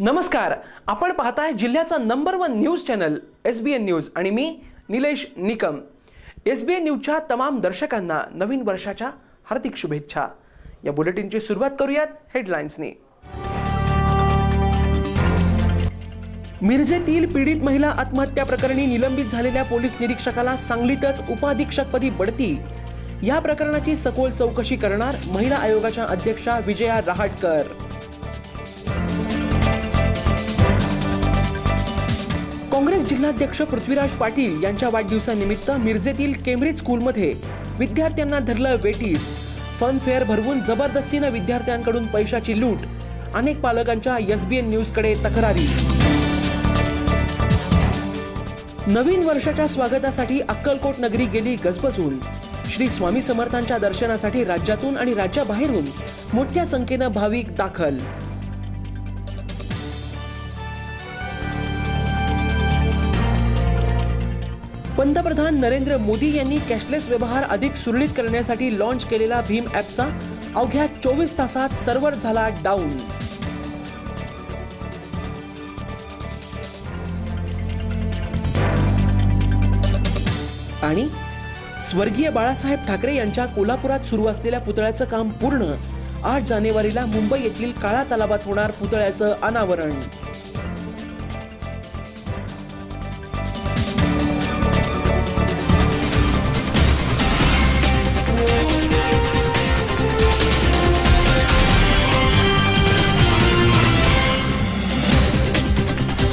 नमस्कार. आपण पाहताय जिल्ह्याचा number one news channel S B N news आणि मी Nilesh Nikam. S B N न्यूजच्या तमाम दर्शकांना नवीन वर्षाच्या हार्दिक शुभेच्छा. या बुलेटिनची सुरुवात करूयात हेडलाईन्सनी मिरजेतील पीडित महिला आत्महत्या प्रकरणी निलंबित झालेल्या पोलीस निरीक्षकाला सांगलीतच उपाधीक्षकपदी बढती. या प्रकरणाची सखोल चौकशी करणार महिला आयोगाच्या अध्यक्षा विजया रहाटकर. जिल्हाध्यक्ष पृथ्वीराज पाटील यांच्या वाढदिवसानिमित्त मिरजेतील केम्ब्रिज स्कूलमध्ये विद्यार्थ्यांना धरलं वेटीस. फन फेअर भरवून जबरदस्तीनं विद्यार्थ्यांकडून पैशाची लूट. अनेक पालकांच्या एस बी एन न्यूजकडे तक्रारी. नवीन वर्षाच्या स्वागतासाठी अक्कलकोट नगरी गेली गजबजून. श्री स्वामी समर्थांच्या दर्शनासाठी राज्यातून आणि राज्याबाहेरून मोठ्या संख्येनं भाविक दाखल. पंतप्रधान नरेंद्र मोदी यांनी कॅशलेस व्यवहार अधिक सुरळीत करण्यासाठी लॉन्च केलेला भीम ॲपचा अवघ्या चोवीस तासात सर्व्हर झाला डाऊन. आणि स्वर्गीय बाळासाहेब ठाकरे यांच्या कोल्हापुरात सुरू असलेल्या पुतळ्याचं काम पूर्ण आठ जानेवारीला मुंबई येथील काळा तलावात होणार पुतळ्याचं अनावरण.